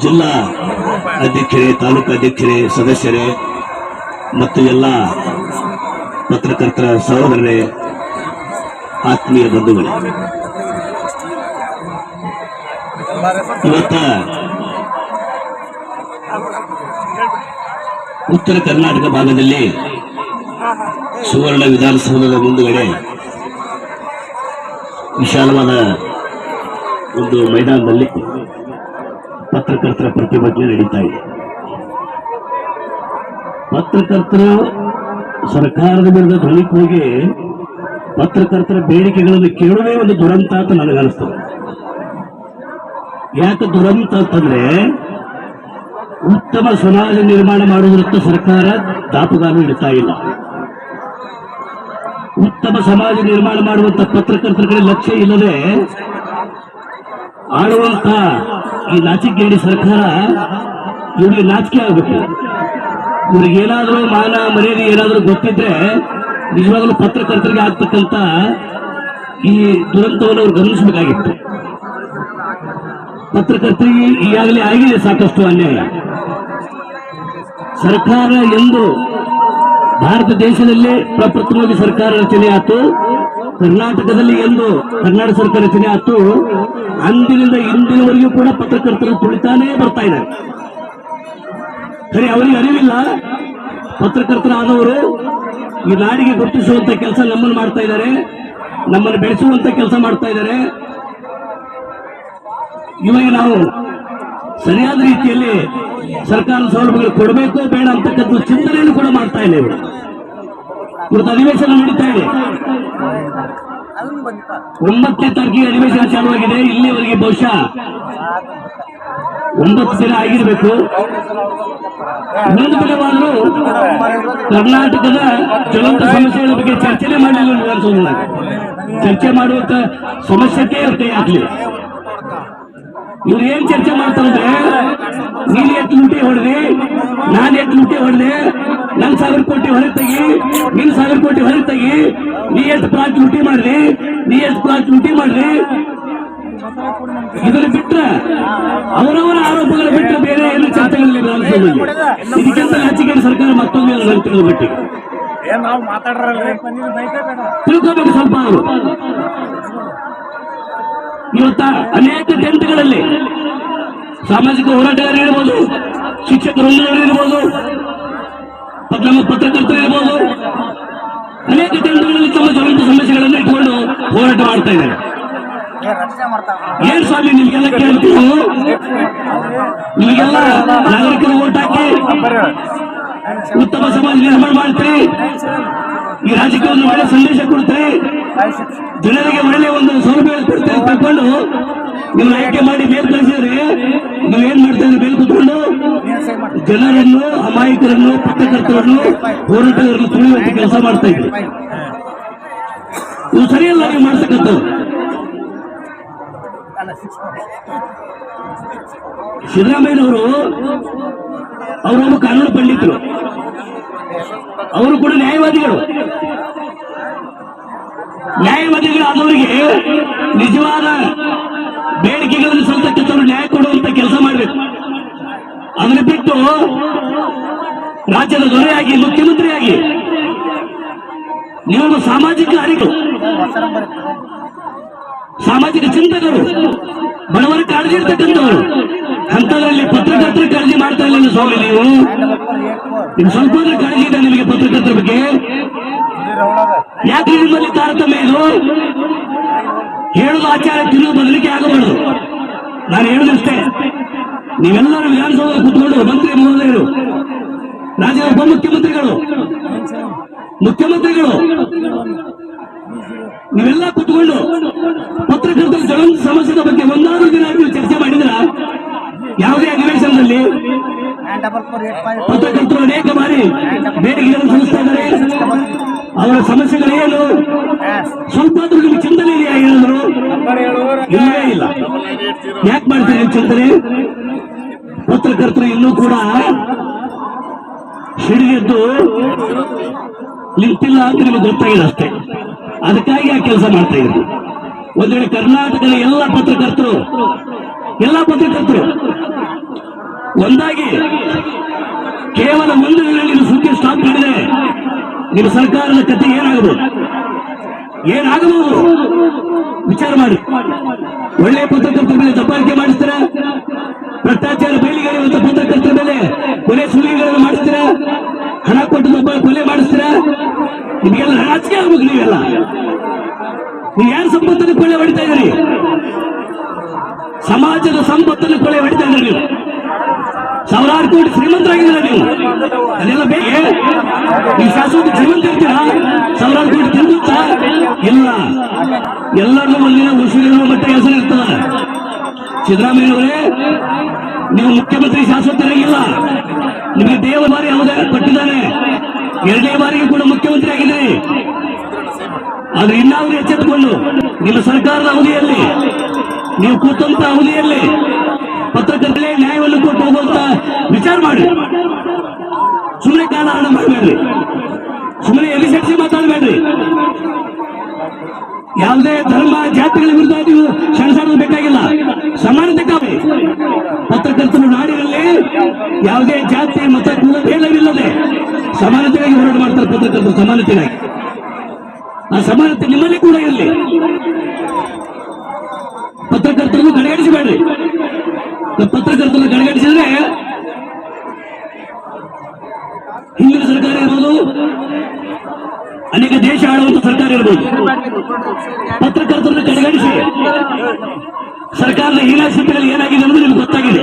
ಜಿಲ್ಲಾ ಅಧ್ಯಕ್ಷರೇ, ತಾಲೂಕು ಅಧ್ಯಕ್ಷರೇ, ಸದಸ್ಯರೇ ಮತ್ತು ಎಲ್ಲ ಪತ್ರಕರ್ತರ ಸಹೋದರರೇ, ಆತ್ಮೀಯ ಬಂಧುಗಳೇ. ಇವತ್ತ ಉತ್ತರ ಕರ್ನಾಟಕ ಭಾಗದಲ್ಲಿ ಸುವರ್ಣ ವಿಧಾನಸೌಧದ ಮುಂದುಗಡೆ ವಿಶಾಲವಾದ ಒಂದು ಮೈದಾನದಲ್ಲಿ ಪತ್ರಕರ್ತರ ಪ್ರತಿಭಟನೆ ನಡೀತಾ ಇದೆ. ಪತ್ರಕರ್ತರು ಸರ್ಕಾರದ ವಿರುದ್ಧ ಧ್ವನಿಗೆ ಹೋಗಿ ಪತ್ರಕರ್ತರ ಬೇಡಿಕೆಗಳನ್ನು ಕೇಳುವುದೇ ಒಂದು ದುರಂತ ಅಂತ ನನಗನ್ನಿಸ್ತದೆ ಯಾಕೆ ದುರಂತ ಅಂತಂದ್ರೆ ಉತ್ತಮ ಸಮಾಜ ನಿರ್ಮಾಣ ಮಾಡುವುದಕ್ಕೆ ಸರ್ಕಾರ ದಾಪುಗಾಲು ಇಡ್ತಾ ಇಲ್ಲ. ಉತ್ತಮ ಸಮಾಜ ನಿರ್ಮಾಣ ಮಾಡುವಂತ ಪತ್ರಕರ್ತರ ಕಡೆ ಲಕ್ಷ್ಯ ಇಲ್ಲದೆ ಆಳುವಂತ ಈ ನಾಚಿಕೇಡಿ ಸರ್ಕಾರ ಇವ್ರಿಗೆ ನಾಚಿಕೆ ಆಗ್ಬೇಕು ಇವ್ರಿಗೆ ಏನಾದರೂ ಮಾನ ಮರ್ಯಾದೆ ಏನಾದರೂ ಗೊತ್ತಿದ್ರೆ ನಿಜವಾಗ್ಲೂ ಪತ್ರಕರ್ತರಿಗೆ ಆಗ್ತಕ್ಕಂತ ಈ ದುರಂತವನ್ನು ಅವ್ರು ಗಮನಿಸಬೇಕಾಗಿತ್ತು. ಪತ್ರಕರ್ತರಿಗೆ ಈಗಾಗಲೇ ಆಗಿದೆ ಸಾಕಷ್ಟು ಅನ್ಯಾಯ. ಸರ್ಕಾರ ಎಂದು ಭಾರತ ದೇಶದಲ್ಲಿ ಪ್ರಪ್ರಥಮವಾಗಿ ಸರ್ಕಾರ ರಚನೆ ಆಯ್ತು. ಕರ್ನಾಟಕದಲ್ಲಿ ಎಂದು ಕರ್ನಾಟಕ ಸರ್ಕಾರ ರಚನೆ ಆತು ಅಂದಿನಿಂದ ಇಂದಿನವರೆಗೂ ಕೂಡ ಪತ್ರಕರ್ತರು ತುಳಿತಾನೇ ಬರ್ತಾ ಇದ್ದಾರೆ. ಸರಿ, ಅವರಿಗೆ ಅರಿವಿಲ್ಲ. ಪತ್ರಕರ್ತರಾದವರು ಈ ನಾಡಿಗೆ ಗುರುತಿಸುವಂತ ಕೆಲಸ ನಮ್ಮನ್ನು ಮಾಡ್ತಾ ಇದ್ದಾರೆ. ನಮ್ಮನ್ನು ಬೆಳೆಸುವಂತ ಕೆಲಸ ಮಾಡ್ತಾ ಇದ್ದಾರೆ. ಇವಾಗ ನಾವು ಸರಿಯಾದ ರೀತಿಯಲ್ಲಿ ಸರ್ಕಾರದ ಸೌಲಭ್ಯಗಳು ಕೊಡಬೇಕೋ ಬೇಡ ಅಂತಕ್ಕಂಥ ಚಿಂತನೆಯನ್ನು ಕೂಡ ಮಾಡ್ತಾ ಇವರು ಇವತ್ತು ಅಧಿವೇಶನ ನಡೀತಾ ಇದೆ. ಒಂಬತ್ತನೇ ತಾರೀಕಿಗೆ ಅಧಿವೇಶನ ಚಾಲುವಾಗಿದೆ. ಇಲ್ಲಿವರೆಗೆ ಬಹುಶಃ ಒಂಬತ್ತು ದಿನ ಆಗಿರಬೇಕು. ದಿನವಾದರೂ ಕರ್ನಾಟಕದ ಜ್ವಲಂತ ಸಮಸ್ಯೆಗಳ ಬಗ್ಗೆ ಚರ್ಚೆನೆ ಮಾಡಲಿಲ್ಲ ವಿಧಾನಸೌಧ ಚರ್ಚೆ ಮಾಡುವಂತ ಸಮಸ್ಯೆಗೆ ಇರುತ್ತೆ ಆಗ್ಲಿ. ಇವ್ರು ಏನ್ ಚರ್ಚೆ ಮಾಡ್ತಾರಂದ್ರೆ ನೀನ್ ಎತ್ತು ಲೂಟಿ ಹೊಡೆದಿ, ನಾನ್ ಎತ್ತು ಲೂಟಿ ಹೊಡೆದೆ ತೆಗಿ ನಿನ್ ಸಾವಿರ ಕೋಟಿ ಹೊರಗೆ ತೆಗಿ ನೀ ಎಷ್ಟು ಪ್ಲಾಟ್ ಲೂಟಿ ಮಾಡ್ರಿ ನೀ ಎಸ್ ಪ್ಲಾಟ್ ಲೂಟಿ ಮಾಡ್ರಿ ಇದನ್ನ ಬಿಟ್ರ ಅವರವರ ಆರೋಪಗಳ ಬಿಟ್ಟು ಬೇರೆ ಏನು ಚರ್ಚೆಗಳಿಲ್ಲ ಇದಕ್ಕಿಂತ ನಾಚಿಕೆ ಸರ್ಕಾರ ಮತ್ತೊಂದು ಮಟ್ಟಿಗೆ. ಏನ್ ಮಾತಾಡ್ರಲ್ರಿ? ತಿಳ್ಕೋಬೇಕು ಸ್ವಲ್ಪ ಅವರು. ಇವತ್ತ ಅನೇಕ ಟೆಂಟ್ಗಳಲ್ಲಿ ಸಾಮಾಜಿಕ ಹೋರಾಟಗಾರರು ಇರ್ಬೋದು ಶಿಕ್ಷಕರು ಇರ್ಬೋದು ನಮ್ಮ ಪತ್ರಕರ್ತರು ಇರ್ಬೋದು. ಅನೇಕ ತಂಡಗಳಲ್ಲಿ ತಮ್ಮ ಜ್ವಲಂತ ಸಮಸ್ಯೆಗಳನ್ನು ಇಟ್ಕೊಂಡು ಹೋರಾಟ ಮಾಡ್ತಾ ಇದ್ದಾರೆ. ಏನ್ ಸ್ವಾಮಿ, ನಿಮ್ಗೆಲ್ಲ ಕೇಳ್ತೀವಿ ನಿಮಗೆಲ್ಲ ನಾಗರಿಕರು ಓಟ್ ಹಾಕಿ ಉತ್ತಮ ಸಮಾಜ ನಿರ್ಮಾಣ ಮಾಡ್ತೀರಿ. ಈ ರಾಜ್ಯಕ್ಕೆ ಒಂದು ಒಳ್ಳೆ ಸಂದೇಶ ಕೊಡ್ತೀರಿ. ಜನರಿಗೆ ಒಳ್ಳೆ ಒಂದು ಸೌಲಭ್ಯ ಕೊಡ್ತೀರಿ ಅಂತ ತಿಳ್ಕೊಂಡು ನೀವು ಆಯ್ಕೆ ಮಾಡಿ ಮೇಲ್ ಕಳಿಸಿದ್ರೆ. ನೀವು ಏನ್ ಇದ್ರಿ ಮೇಲ್ ಕೂತ್ಕೊಂಡು ಜನರನ್ನು, ಅಮಾಯಕರನ್ನು, ಪತ್ರಕರ್ತರನ್ನು, ಹೋರಾಟಗಾರರನ್ನು ತುಳಿಯುವಂತ ಕೆಲಸ ಮಾಡ್ತಾ ಇದ್ರಿ ಇದು ಸರಿಯಲ್ಲ, ನೀವು ಮಾಡ್ತಕ್ಕಂಥದ್ದು ಸಿದ್ದರಾಮಯ್ಯನವರು ಅವರೊಬ್ಬ ಕಾನೂನು ಪಂಡಿತರು. ಅವರು ಕೂಡ ನ್ಯಾಯವಾದಿಗಳು. ನ್ಯಾಯವಾದಿಗಳಾದವರಿಗೆ ನಿಜವಾದ ಬೇಡಿಕೆಗಳನ್ನು ಸಲ್ತಕ್ಕಂಥವ್ರು ನ್ಯಾಯ ಕೊಡುವಂತ ಕೆಲಸ ಮಾಡಬೇಕು ಅದನ್ನ ಬಿಟ್ಟು ರಾಜ್ಯದ ದೊರೆಯಾಗಿ, ಮುಖ್ಯಮಂತ್ರಿಯಾಗಿ ನೀವು ಸಾಮಾಜಿಕ ಅರಿಗಳು ಸಾಮಾಜಿಕ ಚಿಂತಕರು, ಬಡವರ ಕಾಳಜಿ ಇರ್ತಕ್ಕಂಥವರು ಅಂತದ್ರಲ್ಲಿ ಪತ್ರಕರ್ತರ ಕಾಳಜಿ ಮಾಡ್ತಾ ಇಲ್ಲ ಸ್ವಾಮಿ ನೀವು? ನಿಮ್ ಸ್ವಲ್ಪ ಕಾಳಜಿ ಇದೆ ನಿಮಗೆ ಪತ್ರಕರ್ತರ ಬಗ್ಗೆ? ಯಾಕೆ ನಿಮ್ಮಲ್ಲಿ ತಾರತಮ್ಯ ಇದು? ಹೇಳುದು ಆಚಾರ ತಿನ್ನುವ ಬದಲಿಕೆ ಆಗಬಾರದು. ನಾನು ಹೇಳುದಷ್ಟೇ ನೀವೆಲ್ಲರೂ ವಿಧಾನಸೌಧ ಕೂತ್ಕೊಂಡು ಮಂತ್ರಿ ಮಹೋದಯರು ರಾಜ್ಯದ ಉಪಮುಖ್ಯಮಂತ್ರಿಗಳು ಮುಖ್ಯಮಂತ್ರಿಗಳು ನೀವೆಲ್ಲ ಕೂತ್ಕೊಂಡು ಪತ್ರಕರ್ತರ ಸಮಸ್ಯೆ ಬಗ್ಗೆ ಒಂದಾರು ದಿನ ಚರ್ಚೆ ಮಾಡಿದ್ರ ಯಾವುದೇ ಅಧಿವೇಶನದಲ್ಲಿ ಪತ್ರಕರ್ತರು ಅನೇಕ ಬಾರಿ ಬೇಡಿಕೆಗಳನ್ನು ಸಲ್ಲಿಸ್ತಾ ಇದ್ದಾರೆ. ಅವರ ಸಮಸ್ಯೆಗಳೇನು? ಸ್ವಲ್ಪ ಆದ್ರೂ ನಿಮ್ಗೆ ಚಿಂತನೆ ಇದೆಯಾ ಹೇಳಿದ್ರು ಇಲ್ಲವೇ ಇಲ್ಲ. ಯಾಕೆ ಮಾಡ್ತಾರೆ ಅಂತಂದ್ರೆ ಪತ್ರಕರ್ತರು ಇನ್ನೂ ಕೂಡ ಹಿಡಿದಿದ್ದು ನಿಂತಿಲ್ಲ ಅಂತ ನಿಮಗೆ ಗೊತ್ತಾಗಿದೆ ಅಷ್ಟೇ. ಅದಕ್ಕಾಗಿ ಆ ಕೆಲಸ ಮಾಡ್ತಾ ಇದ್ರು ಒಂದ್ ವೇಳೆ ಕರ್ನಾಟಕದ ಎಲ್ಲ ಪತ್ರಕರ್ತರು ಎಲ್ಲ ಪತ್ರಕರ್ತರು ಒಂದಾಗಿ ಕೇವಲ ಒಂದು ದಿನ ಸುದ್ದಿ ಸ್ಟಾಪ್ ಮಾಡಿದ್ರೆ ನಿಮ್ಮ ಸರ್ಕಾರದ ಕಥೆ ಏನಾಗಬಹುದು? ಏನಾಗಬಹುದು? ವಿಚಾರ ಮಾಡಿ. ಒಳ್ಳೆ ಪತ್ರಕರ್ತರ ಮೇಲೆ ದಬ್ಬಾಳಿಕೆ ಮಾಡಿಸ್ತಾರ? ಭ್ರಷ್ಟಾಚಾರ ಬಯಲಿಗೆಳೆಯುವಂತ ಪತ್ರಕರ್ತರ ಮೇಲೆ ಕೊಲೆ ಸುಳಿಗಳನ್ನು ಮಾಡಿಸ್ತೀರ? ಹಣ ಕೊಟ್ಟು ದಬ್ಬ ಕೊಲೆ ಮಾಡಿಸ್ತೀರ? ನಿಮಗೆಲ್ಲ ರಾಜಕೀಯ ಆಗ್ಬೇಕು ನೀವೆಲ್ಲ. ನೀವು ಯಾರ ಸಂಪತ್ತನ್ನು ಕೊಳ್ಳೆ ಹೊಡಿತಾ ಇದ್ದೀರಿ? ಸಮಾಜದ ಸಂಪತ್ತನ್ನು ಕೊಳ್ಳೆ ಹೊಡಿತಾ ಇದ್ದೀರಿ ನೀವು ಸಾವಿರಾರು ಕೋಟಿ ಶ್ರೀಮಂತರಾಗಿದ್ದೀರ ನೀವು? ಅದೆಲ್ಲ ಬೇಕೆ ನೀವು ಶಾಶ್ವತ ಶ್ರೀಮಂತ ಇರ್ತೀರಾ? ಸಾವಿರಾರು ಕೋಟಿ ತಿರುಗುತ್ತಾ ಇಲ್ಲ. ಎಲ್ಲರಿಗೂ ಒಂದಿನ ಉಸಿರಿನ ಮಟ್ಟ ಹೆಸರು ಇರ್ತದ ಸಿದ್ದರಾಮಯ್ಯನವರೇ ನೀವು ಮುಖ್ಯಮಂತ್ರಿ ಶಾಶ್ವತರಾಗಿಲ್ಲ. ನಿಮಗೆ ದೇವ ಬಾರಿ ಯಾವುದೇ ಕೊಟ್ಟಿದ್ದಾನೆ. ಎರಡನೇ ಬಾರಿಗೆ ಕೂಡ ಮುಖ್ಯಮಂತ್ರಿ ಆಗಿದ್ದೀರಿ. ಆದ್ರೆ ಇನ್ನಾದ್ರೂ ಎಚ್ಚೆತ್ತುಕೊಂಡು ನಿಮ್ಮ ಸರ್ಕಾರದ ಅವಧಿಯಲ್ಲಿ, ನೀವು ಕೂತಂತ ಅವಧಿಯಲ್ಲಿ ಪತ್ರಕರ್ತರೇ ನ್ಯಾಯವನ್ನು ಕೊಟ್ಟು ಹೋಗುವಂತ ವಿಚಾರ ಮಾಡಿ ಸುಮ್ಮನೆ ಕಾಲ ಹಣ ಮಾಡಬೇಡ್ರಿ. ಸುಮ್ಮನೆ ಎಲ್ಲಿ ಸೆಕ್ಸಿ ಮಾತಾಡಬೇಡ್ರಿ. ಯಾವುದೇ ಧರ್ಮ, ಜಾತಿಗಳ ವಿರುದ್ಧ ನೀವು ಸೆಣಸಾಡೋದು ಬೇಕಾಗಿಲ್ಲ. ಸಮಾನತೆ ಕಾವೆ ಪತ್ರಕರ್ತರು ನಾಡಿನಲ್ಲಿ ಯಾವುದೇ ಜಾತಿ, ಮತ, ಕುಲ ಭೇದವಿಲ್ಲದೆ ಸಮಾನತೆಗಾಗಿ ಹೋರಾಟ ಮಾಡ್ತಾರೆ ಪತ್ರಕರ್ತರು, ಸಮಾನತೆಗಾಗಿ. ಆ ಸಮಾನತೆ ನಿಮ್ಮಲ್ಲಿ ಕೂಡ ಇರಲಿ. ಪತ್ರಕರ್ತರನ್ನು ಕಡೆಗಣಿಸಬೇಡ್ರಿ. ಪತ್ರಕರ್ತರನ್ನು ಕಡೆಗಣಿಸಿದ್ರೆ ಹಿಂದಿನ ಸರ್ಕಾರ ಇರ್ಬೋದು, ಅನೇಕ ದೇಶ ಆಳುವಂತ ಸರ್ಕಾರ ಇರ್ಬೋದು. ಪತ್ರಕರ್ತರನ್ನು ಕಡೆಗಣಿಸಿ ಸರ್ಕಾರದ ಹೀನಾಸ್ಥಿತಿಯಲ್ಲಿ ಏನಾಗಿದೆ ಅನ್ನೋದು ನಿಮ್ಗೆ ಗೊತ್ತಾಗಿದೆ.